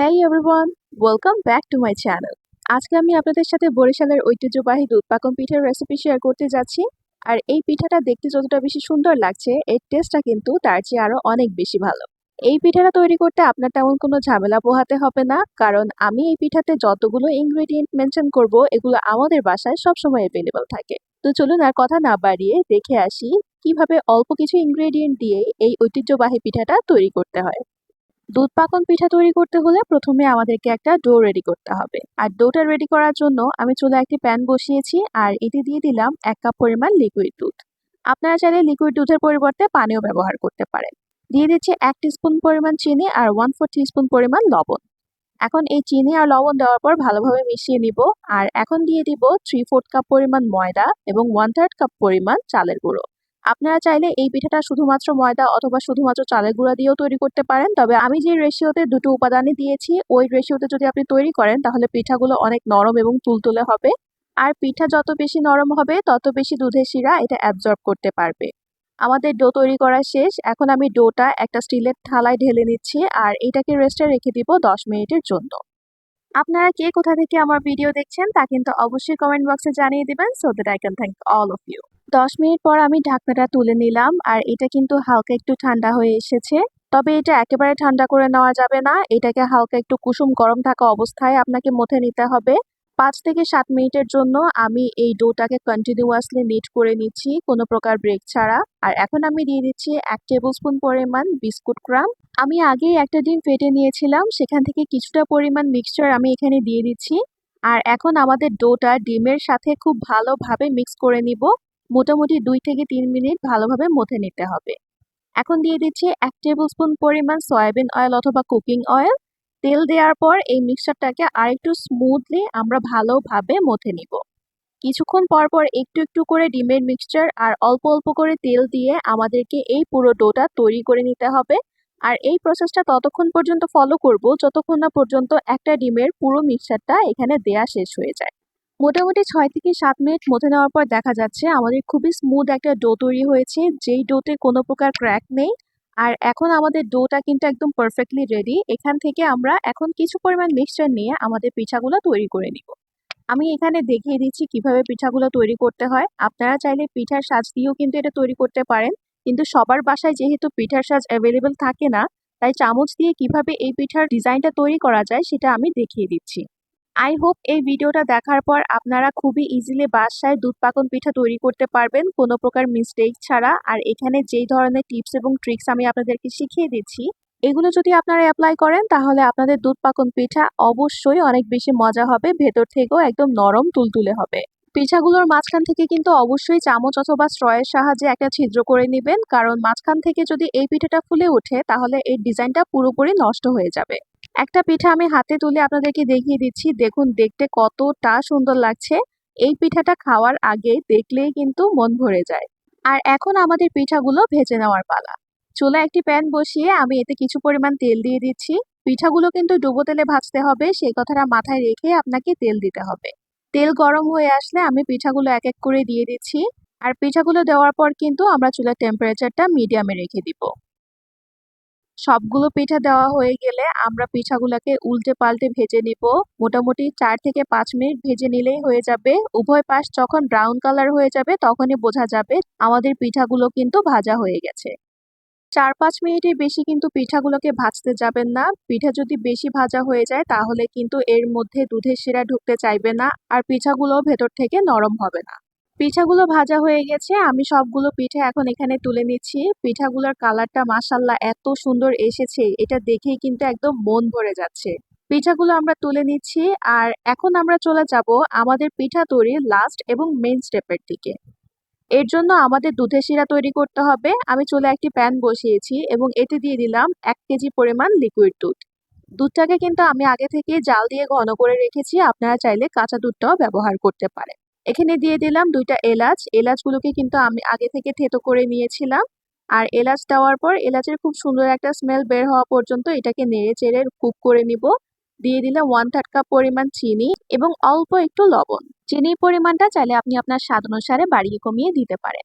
হ্যাঁ everyone welcome back to my channel আজকে আমি আপনাদের সাথে বরিশালের ঐতিহ্যবাহী দুধ পাকন পিঠার রেসিপি শেয়ার করতে যাচ্ছি। আর এই পিঠাটা দেখতে যতটা বেশি সুন্দর লাগছে, এর টেস্টটা কিন্তু তার চেয়ে আরও অনেক বেশি ভালো। এই পিঠাটা তৈরি করতে আপনার তেমন কোনো ঝামেলা পোহাতে হবে না, কারণ আমি এই পিঠাতে যতগুলো ইনগ্রেডিয়েন্ট মেনশন করব, এগুলো আমাদের বাসায় সবসময় অ্যাভেলেবল থাকে। তো চলুন আর কথা না বাড়িয়ে দেখে আসি কীভাবে অল্প কিছু ইনগ্রেডিয়েন্ট দিয়ে এই ঐতিহ্যবাহী পিঠাটা তৈরি করতে হয়। দুধ পাকন পিঠা তৈরি করতে হলে প্রথমে আমাদেরকে একটা ডো রেডি করতে হবে। আর ডোটা রেডি করার জন্য আমি চুলে একটি প্যান বসিয়েছি আর এটি দিয়ে দিলাম এক কাপ পরিমাণ লিকুইড দুধ। আপনারা চাইলে লিকুইড দুধের পরিবর্তে পানিও ব্যবহার করতে পারেন। দিয়ে দিচ্ছি এক স্পুন পরিমাণ চিনি আর ওয়ান ফোর স্পুন পরিমাণ লবণ। এখন এই চিনি আর লবণ দেওয়ার পর ভালোভাবে মিশিয়ে নিব আর এখন দিয়ে দিব থ্রি ফোর্থ কাপ পরিমাণ ময়দা এবং ওয়ান থার্ড কাপ পরিমাণ চালের গুঁড়ো। আপনারা চাইলে এই পিঠাটা শুধুমাত্র ময়দা অথবা শুধুমাত্র চালের গুঁড়া দিয়েও তৈরি করতে পারেন। তবে আমি যে রেশিওতে দুটো উপাদানই দিয়েছি, ওই রেশিওতে যদি আপনি তৈরি করেন, তাহলে পিঠাগুলো অনেক নরম এবং তুলতুলে হবে। আর পিঠা যত বেশি নরম হবে, তত বেশি দুধের শিরা এটা অ্যাবজর্ব করতে পারবে। আমাদের ডো তৈরি করা শেষ। এখন আমি ডোটা একটা স্টিলের থালায় ঢেলে নিচ্ছি আর এটাকে রেস্টে রেখে দিব দশ মিনিটের জন্য। আপনারা কে কোথা থেকে আমার ভিডিও দেখছেন তা কিন্তু অবশ্যই কমেন্ট বক্সে জানিয়ে দেবেন so that I can thank all of you দশ মিনিট পর আমি ঢাকনাটা তুলে নিলাম, আর এটা কিন্তু হালকা একটু ঠান্ডা হয়ে এসেছে। তবে এটা একেবারে ঠান্ডা করে নেওয়া যাবে না, এটাকে হালকা একটু কুসুম গরম থাকা অবস্থায় আপনাকে মথে নিতে হবে। পাঁচ থেকে সাত মিনিটের জন্য আমি এই ডোটাকে কন্টিনিউয়াসলি নিট করে নিচ্ছি, কোনো প্রকার ব্রেক ছাড়া। আর এখন আমি দিয়ে দিচ্ছি এক টেবিল স্পুন পরিমাণ বিস্কুট ক্রাম। আমি আগেই একটা ডিম ফেটে নিয়েছিলাম, সেখান থেকে কিছুটা পরিমাণ মিক্সচার আমি এখানে দিয়ে দিচ্ছি। আর এখন আমাদের ডোটা ডিমের সাথে খুব ভালোভাবে মিক্স করে নিব। মোটামুটি দুই থেকে তিন মিনিট ভালোভাবে মথে নিতে হবে। এখন দিয়ে দিচ্ছি এক টেবিল স্পুন পরিমাণ সয়াবিন অয়েল অথবা কুকিং অয়েল তেল দেওয়ার পর এই মিক্সচারটাকে আরেকটু স্মুথলি আমরা ভালোভাবে মথে নিব। কিছুক্ষণ পর পর একটু একটু করে ডিমের মিক্সচার আর অল্প অল্প করে তেল দিয়ে আমাদেরকে এই পুরো ডোটা তৈরি করে নিতে হবে। আর এই প্রসেসটা ততক্ষণ পর্যন্ত ফলো করব, যতক্ষণ না পর্যন্ত একটা ডিমের পুরো মিক্সচারটা এখানে দেয়া শেষ হয়ে যায়। মোটামুটি ছয় থেকে সাত মিনিট মথে নেওয়ার পর দেখা যাচ্ছে আমাদের খুবই স্মুথ একটা ডো তৈরি হয়েছে, যেই ডোতে কোনো প্রকার ক্র্যাক নেই। আর এখন আমাদের ডোটা কিন্তু একদম পারফেক্টলি রেডি এখান থেকে আমরা এখন কিছু পরিমাণ মিক্সচার নিয়ে আমাদের পিঠাগুলো তৈরি করে নিব। আমি এখানে দেখিয়ে দিচ্ছি কীভাবে পিঠাগুলো তৈরি করতে হয়। আপনারা চাইলে পিঠার সাজ দিয়েও কিন্তু এটা তৈরি করতে পারেন। কিন্তু সবার বাসায় যেহেতু পিঠার সাজ অ্যাভেলেবেল থাকে না, তাই চামচ দিয়ে কীভাবে এই পিঠার ডিজাইনটা তৈরি করা যায় সেটা আমি দেখিয়ে দিচ্ছি। আই হোপ এই ভিডিওটা দেখার পর আপনারা খুবই ইজিলি বাসায় দুধ পাকন পিঠা তৈরি করতে পারবেন। কোনো প্রকার মিস্টেক ছাড়া। আর এখানে যেই ধরনের টিপস এবং ট্রিক্স আমি আপনাদেরকে শিখিয়ে দিচ্ছি, এগুলো যদি আপনারা অ্যাপ্লাই করেন, তাহলে আপনাদের দুধ পাকন পিঠা অবশ্যই অনেক বেশি মজা হবে। ভেতর থেকেও একদম নরম তুলতুলে হবে। পিঠাগুলোর মাঝখান থেকে কিন্তু অবশ্যই চামচ অথবা স্ট্রয়ের সাহায্যে একটা ছিদ্র করে নেবেন। কারণ মাঝখান থেকে যদি এই পিঠাটা ফুলে ওঠে, তাহলে এই ডিজাইনটা পুরোপুরি নষ্ট হয়ে যাবে। একটা পিঠা আমি হাতে তুলে আপনাদেরকে দেখিয়ে দিচ্ছি। দেখুন, দেখতে কতটা সুন্দর লাগছে। এই পিঠাটা খাওয়ার আগে দেখলেই কিন্তু মন ভরে যায়। আর এখন আমাদের পিঠাগুলো ভেজে নেওয়ার পালা। চুলা একটি প্যান বসিয়ে আমি এতে কিছু পরিমাণ তেল দিয়ে দিচ্ছি। পিঠাগুলো কিন্তু ডুবো তেলে ভাজতে হবে, সেই কথাটা মাথায় রেখে আপনাকে তেল দিতে হবে। তেল গরম হয়ে আসলে আমি পিঠাগুলো এক এক করে দিয়ে দিচ্ছি। আর পিঠাগুলো দেওয়ার পর কিন্তু আমরা চুলার টেম্পারেচারটা মিডিয়ামে রেখে দিব। সবগুলো পিঠা দেওয়া হয়ে গেলে আমরা পিঠাগুলোকে উল্টে পাল্টে ভেজে নিব। মোটামুটি চার থেকে পাঁচ মিনিট ভেজে নিলেই হয়ে যাবে। উভয় পাশ যখন ব্রাউন কালার হয়ে যাবে তখনই বোঝা যাবে আমাদের পিঠাগুলো কিন্তু ভাজা হয়ে গেছে। চার পাঁচ মিনিটের বেশি কিন্তু পিঠাগুলোকে ভাজতে যাবেন না। পিঠা যদি বেশি ভাজা হয়ে যায় তাহলে কিন্তু এর মধ্যে দুধের শিরা ঢুকতে চাইবে না আর পিঠাগুলো ভেতর থেকে নরম হবে না। পিঠাগুলো ভাজা হয়ে গেছে, আমি সবগুলো পিঠা এখন এখানে তুলে নিচ্ছি। পিঠাগুলোর কালারটা মাসাল্লাহ এত সুন্দর এসেছে, এটা দেখেই কিন্তু একদম মন ভরে যাচ্ছে। পিঠাগুলো আমরা তুলে নিচ্ছি আর এখন আমরা চলে যাব আমাদের পিঠা তৈরির লাস্ট এবং মেইন স্টেপের দিকে। এর জন্য আমাদের দুধের শিরা তৈরি করতে হবে। আমি চলে একটি প্যান বসিয়েছি এবং এতে দিয়ে দিলাম এক কেজি পরিমাণ লিকুইড দুধ। দুধটাকে কিন্তু আমি আগে থেকে জাল দিয়ে ঘন করে রেখেছি, আপনারা চাইলে কাঁচা দুধটাও ব্যবহার করতে পারেন। এখানে দিয়ে দিলাম দুইটা এলাচ। এলাচগুলোকে কিন্তু আমি আগে থেকে থেতো করে নিয়েছিলাম। আর এলাচ দেওয়ার পর এলাচের খুব সুন্দর একটা স্মেল বের হওয়া পর্যন্ত এটাকে নেড়ে চেড়ে কুক করে নিব। দিয়ে দিলাম ওয়ান থার্ড কাপ পরিমাণ চিনি এবং অল্প একটু লবণ। চিনির পরিমাণটা চাইলে আপনি আপনার স্বাদ অনুসারে বাড়িয়ে কমিয়ে দিতে পারেন।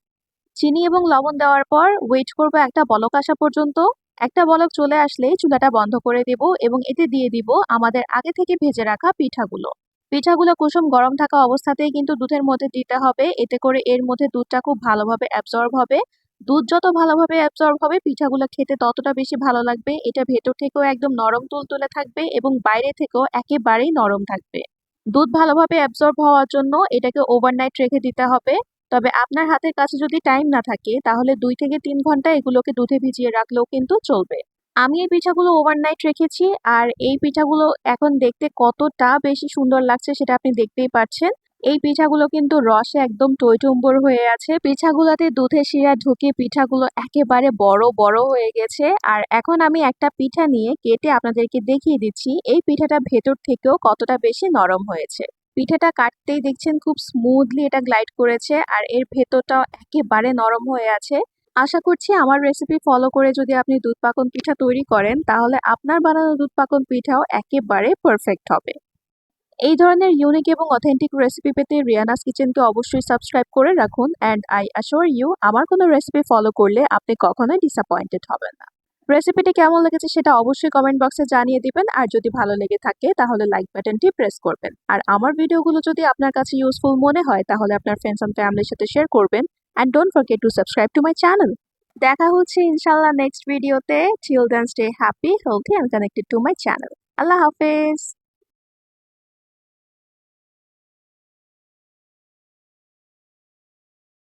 চিনি এবং লবণ দেওয়ার পর ওয়েট করব একটা বলক আসা পর্যন্ত। একটা বলক চলে আসলেই চুলাটা বন্ধ করে দেব এবং এতে দিয়ে দিব আমাদের আগে থেকে ভেজে রাখা পিঠাগুলো। পিঠাগুলো কুসুম গরম থাকা অবস্থাতেই কিন্তু দুধের মধ্যে দিতে হবে। এতে করে এর মধ্যে দুধটা খুব ভালোভাবে অ্যাবজর্ব হবে। দুধ যত ভালোভাবে অ্যাবজর্ব হবে, পিঠাগুলো খেতে ততটা বেশি ভালো লাগবে। এটা ভেতর থেকেও একদম নরম তুলতুলে থাকবে এবং বাইরে থেকেও একেবারেই নরম থাকবে। দুধ ভালোভাবে অ্যাবজর্ব হওয়ার জন্য এটাকে ওভারনাইট রেখে দিতে হবে। তবে আপনার হাতের কাছে যদি টাইম না থাকে, তাহলে দুই থেকে তিন ঘণ্টা এগুলোকে দুধে ভিজিয়ে রাখলেও কিন্তু চলবে। আমি এই পিঠাগুলো ওভারনাইট রেখেছি আর এই পিঠাগুলো এখন দেখতে কতটা বেশি সুন্দর লাগছে সেটা আপনি দেখতেই পাচ্ছেন। এই পিঠাগুলো কিন্তু রসে একদম টইটুম্বর হয়ে আছে। পিঠাগুলোতে দুধের শিরা ঢুকে পিঠাগুলো একেবারে বড় বড় হয়ে গেছে। আর এখন আমি একটা পিঠা নিয়ে কেটে আপনাদেরকে দেখিয়ে দিচ্ছি, এই পিঠাটা ভেতর থেকেও কতটা বেশি নরম হয়েছে। পিঠাটা কাটতেই দেখছেন খুব স্মুথলি এটা গ্লাইড করেছে আর এর ভেতরটাও একেবারে নরম হয়ে আছে। আশা করছি আমার রেসিপি ফলো করে যদি আপনি দুধ পাকন পিঠা তৈরি করেন, তাহলে আপনার বানানো দুধ পাকন পিঠাও একেবারে পারফেক্ট হবে। এই ধরনের ইউনিক এবং অথেন্টিক রেসিপি পেতে রিয়ানাস কিচেনকে অবশ্যই সাবস্ক্রাইব করে রাখুন অ্যান্ড আই অ্যাশোর ইউ আমার কোনো রেসিপি ফলো করলে আপনি কখনোই ডিসঅ্যাপয়েন্টেড হবেন না। রেসিপিটি কেমন লেগেছে সেটা অবশ্যই কমেন্ট বক্সে জানিয়ে দিবেন, আর যদি ভালো লেগে থাকে, তাহলে লাইক বাটনটি প্রেস করবেন। আর আমার ভিডিওগুলো যদি আপনার কাছে ইউজফুল মনে হয়, তাহলে আপনার ফ্রেন্ডস অ্যান্ড ফ্যামিলির সাথে শেয়ার করবেন। And don't forget to subscribe to my channel দেখা হচ্ছে ইনশাল্লাহ নেক্সট ভিডিওতে children stay happy healthy and connected to my channel আল্লাহ হাফেজ।